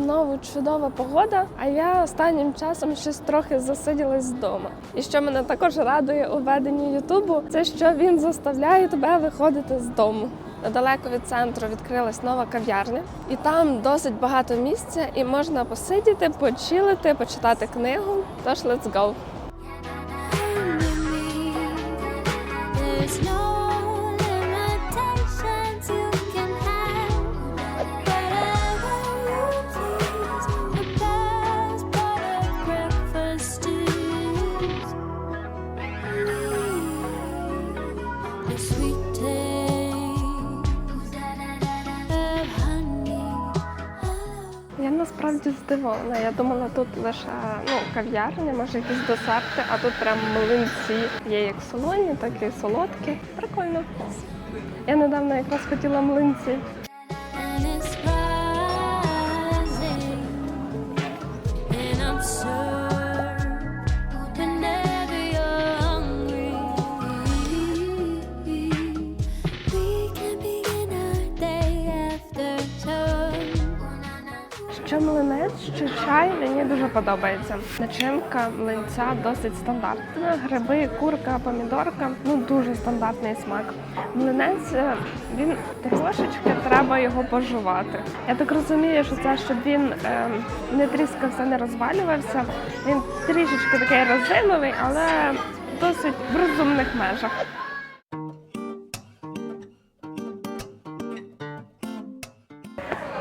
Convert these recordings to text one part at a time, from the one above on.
Знову чудова погода, а я останнім часом щось трохи засиділась вдома. І що мене також радує у веденні Ютубу, це що він заставляє тебе виходити з дому. Недалеко від центру відкрилась нова кав'ярня, і там досить багато місця, і можна посидіти, почилити, почитати книгу. Тож let's go! Насправді здивована. Я думала, тут лише ну, кав'ярня, може якісь десерти, а тут прям млинці. Є як солоні, так і солодкі. Прикольно. Я недавно якраз хотіла млинці. and I'm sure подобається. Начинка млинця досить стандартна. Гриби, курка, помідорка ну дуже стандартний смак. Млинець е, він трошечки треба його пожувати. Я так розумію, що це щоб він е, не тріскався, не розвалювався. Він трішечки такий резиновий, але досить в розумних межах.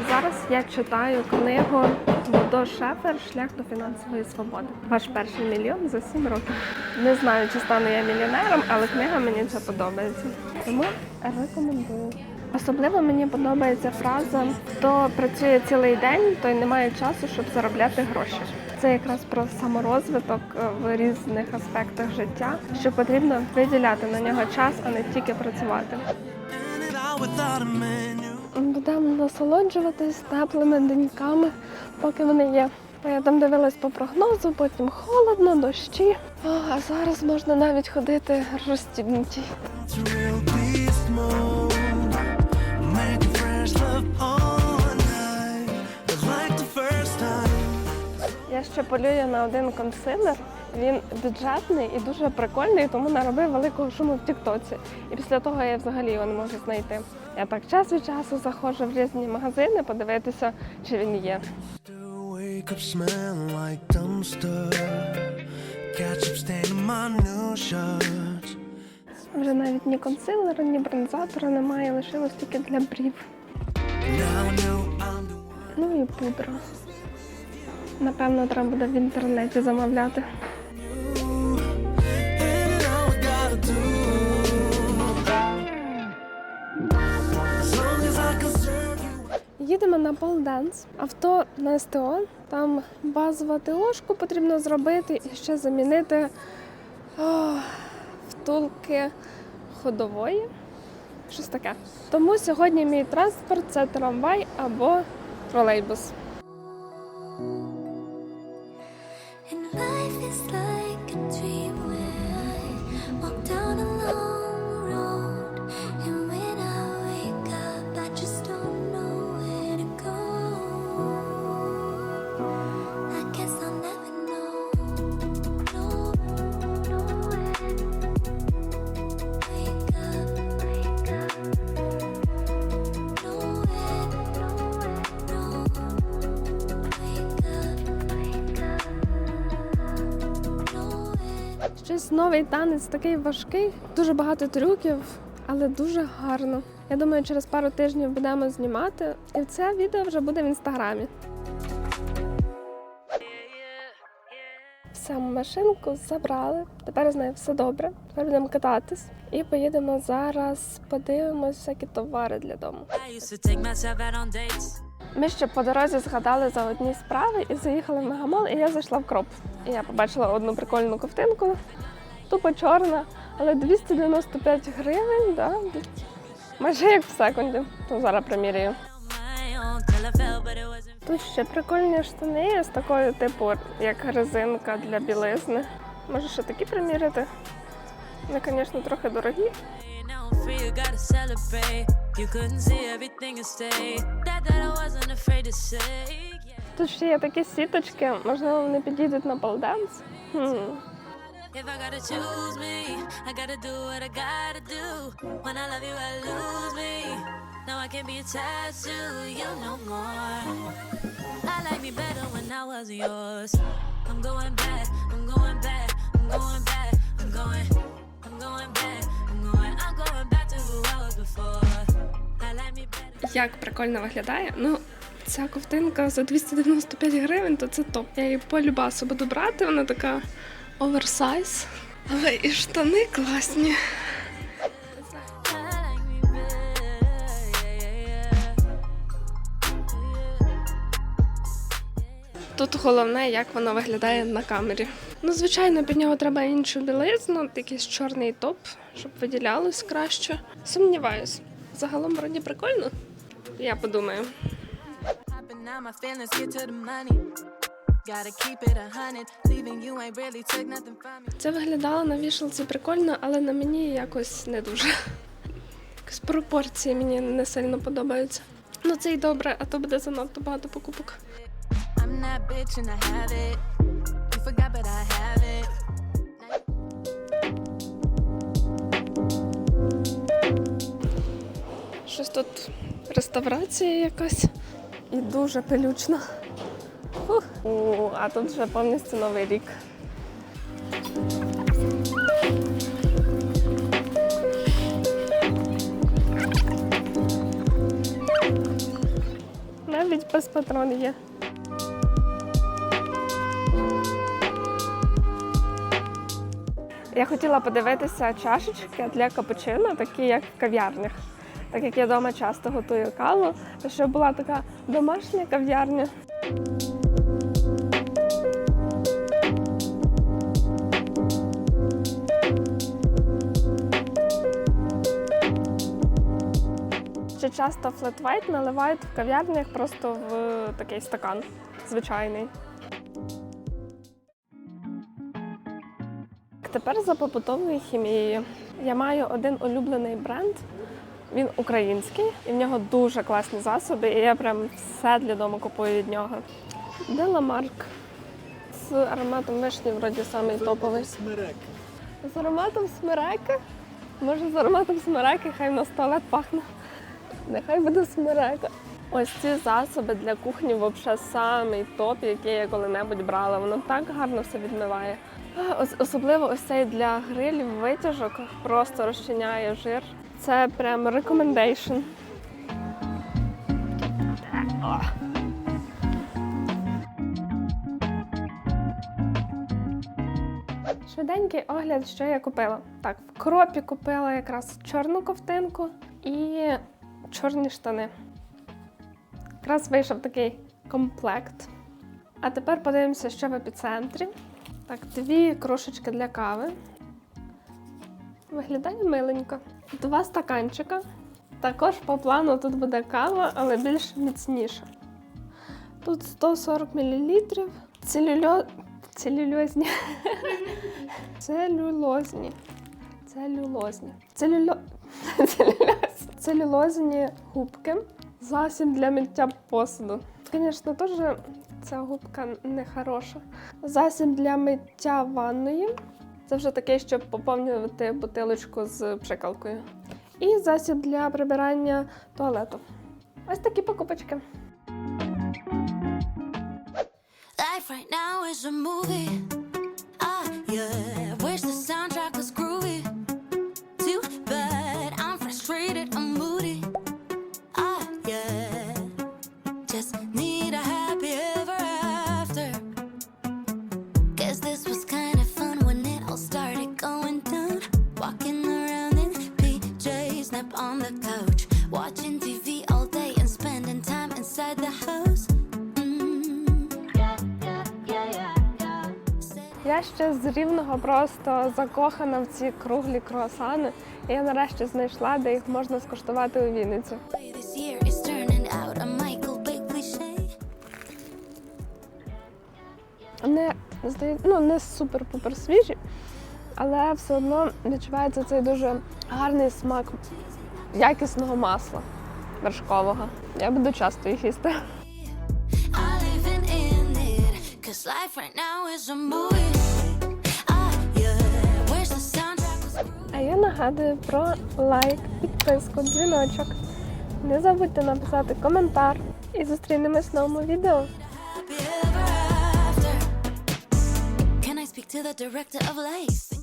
Зараз я читаю книгу Бодо Шефер Шлях до фінансової свободи. Ваш перший мільйон за 7 років. Не знаю, чи стану я мільйонером, але книга мені це подобається. Тому рекомендую. Особливо мені подобається фраза Хто працює цілий день, той не має часу, щоб заробляти гроші. Це якраз про саморозвиток е, в різних аспектах життя, що потрібно виділяти на нього час, а не тільки працювати. Будемо насолоджуватись теплими деньками, поки вони є. Я там дивилась по прогнозу, потім холодно, дощі. О, а зараз можна навіть ходити розстібнуті. Я ще полюю на один консилер. Він бюджетний і дуже прикольний, тому наробив великого шуму в Тіктоці. І після того я взагалі його не можу знайти. Я так час від часу заходжу в різні магазини, подивитися, чи він є. Вже навіть ні консилера, ні бронзатора немає, лишилось тільки для брів. Ну і пудра. Напевно, треба буде в інтернеті замовляти. Їдемо на полденс. Авто на СТО. Там базову ТОшку потрібно зробити і ще замінити о, втулки ходової. Щось таке. Тому сьогодні мій транспорт це трамвай або тролейбус. Щось новий танець такий важкий, дуже багато трюків, але дуже гарно. Я думаю, через пару тижнів будемо знімати, і це відео вже буде в інстаграмі. Все, машинку забрали. Тепер з нею все добре. Тепер будемо кататись і поїдемо зараз. Подивимось всякі товари для дому. Ми ще по дорозі згадали за одні справи і заїхали в мегамол, і я зайшла в кроп. І я побачила одну прикольну ковтинку, тупо чорна, але 295 гривень, да? майже як в секунді. То зараз but it wasn't Тут ще прикольні штани з такою, типу, як резинка для білизни. Може ще такі приміряти. Вони, звісно, трохи дорогі. free. Now I'm free, you gotta celebrate. You couldn't see everything and stay. That that I wasn't afraid to say. Yeah. Тут ще є такі сіточки, можливо, вони підійдуть на полденс. Хм. If I gotta choose me, I gotta do what I gotta do. When I love you, I lose me. Now I can't be attached to you no more. I like me better when I was yours. I'm going back, I'm going back, I'm going back, Як прикольно виглядає. Ну, ця ковтинка за 295 гривень, то це топ. Я її по буду брати, вона така оверсайз. Але і штани класні. Тут головне, як воно виглядає на камері. Ну, звичайно, під нього треба іншу білизну, якийсь чорний топ, щоб виділялось краще. Сумніваюсь. Загалом вроді прикольно. Я подумаю. Це виглядало на вішалці прикольно, але на мені якось не дуже. Якось пропорції мені не сильно подобаються. Ну це й добре, а то буде занадто багато покупок. Щось тут реставрація якась і дуже пилючна. Фух. У, а тут вже повністю новий рік. Навіть без патрон є. Я хотіла подивитися чашечки для капучино, такі як в кав'ярнях. Так як я вдома часто готую каву, щоб була така домашня кав'ярня. Ще часто флетвайт наливають в кав'ярнях просто в такий стакан звичайний. Тепер за побутовою хімією. Я маю один улюблений бренд. Він український, і в нього дуже класні засоби, і я прям все для дому купую від нього. Деламарк з ароматом вишні, вроді самий топовий. З ароматом смереки. Може, з ароматом смереки, хай в нас туалет пахне. Нехай буде смерека. Ось ці засоби для кухні взагалі самий топ, який я коли-небудь брала. Воно так гарно все відмиває. Особливо ось цей для грилів витяжок просто розчиняє жир. Це прям recommendation. Швиденький огляд, що я купила. Так, в кропі купила якраз чорну ковтинку і чорні штани. Якраз вийшов такий комплект. А тепер подивимося, що в епіцентрі. Так, дві кружечки для кави. Виглядає миленько. Два стаканчика. Також по плану тут буде кава, але більш міцніша. Тут 140 мл. Целюльо... Целюльозні. Целюлозні. Целюлозні. Целюльо... Целюлозні губки. Засіб для миття посуду. Звісно, теж ця губка не хороша. Засіб для миття ванної. Це вже таке, щоб поповнювати бутилочку з пшикалкою. І засіб для прибирання туалету. Ось такі покупочки. Life right now is a movie. Ще з рівного просто закохана в ці круглі круасани. І я нарешті знайшла, де їх можна скуштувати у Вінниці. Не ну, не супер-пупер свіжі, але все одно відчувається цей дуже гарний смак якісного масла вершкового. Я буду часто їх їсти. Life right now is a movie. Нагадую про лайк, підписку, дзвіночок. Не забудьте написати коментар і зустрінемось в новому відео. Can I speak to the director of life?